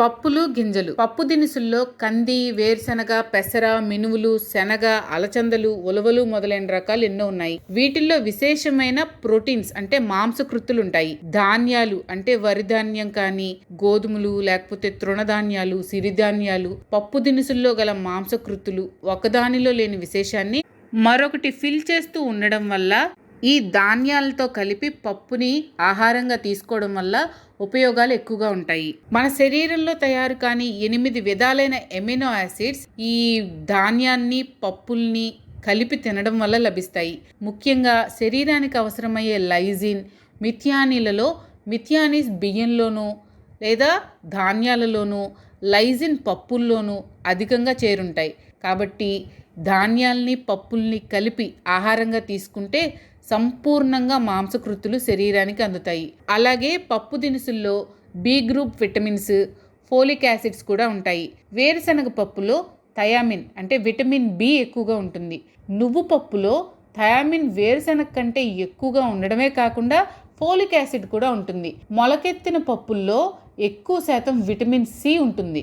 పప్పులు గింజలు. పప్పు దినుసుల్లో కంది వేరుశనగ పెసర మినువులు శనగ అలచందలు ఉలవలు మొదలైన రకాలు ఎన్నో ఉన్నాయి. వీటిల్లో విశేషమైన ప్రోటీన్స్ అంటే మాంసకృత్తులు ఉంటాయి ధాన్యాలు అంటే వరి ధాన్యం కానీ గోధుమలు లేకపోతే తృణధాన్యాలు సిరిధాన్యాలు పప్పు దినుసుల్లో గల మాంసకృత్తులు ఒకదానిలో లేని విశేషాన్ని మరొకటి ఫిల్ చేస్తూ ఉండడం వల్ల ఈ ధాన్యాలతో కలిపి పప్పుని ఆహారంగా తీసుకోవడం వల్ల ఉపయోగాలు ఎక్కువగా ఉంటాయి. మన శరీరంలో తయారు కాని ఎనిమిది విధాలైన ఎమినో యాసిడ్స్ ఈ ధాన్యాన్ని పప్పుల్ని కలిపి తినడం వల్ల లభిస్తాయి. ముఖ్యంగా శరీరానికి అవసరమయ్యే లైజిన్ మిథియానీలలో మిథియానిస్ బియ్యంలోనూ లేదా ధాన్యాలలోనూ లైజిన్ పప్పుల్లోనూ అధికంగా చేరుంటాయి. కాబట్టి ధాన్యాల్ని పప్పుల్ని కలిపి ఆహారంగా తీసుకుంటే సంపూర్ణంగా మాంసకృతులు శరీరానికి అందుతాయి. అలాగే పప్పు దినుసుల్లో B group vitamins folic acids కూడా ఉంటాయి. వేరుశనగ పప్పులో థయామిన్ అంటే విటమిన్ బి ఎక్కువగా ఉంటుంది. నువ్వు పప్పులో థయామిన్ వేరుశనగ కంటే ఎక్కువగా ఉండడమే కాకుండా ఫోలిక్ యాసిడ్ కూడా ఉంటుంది. మొలకెత్తిన పప్పుల్లో ఎక్కువ శాతం విటమిన్ సి ఉంటుంది.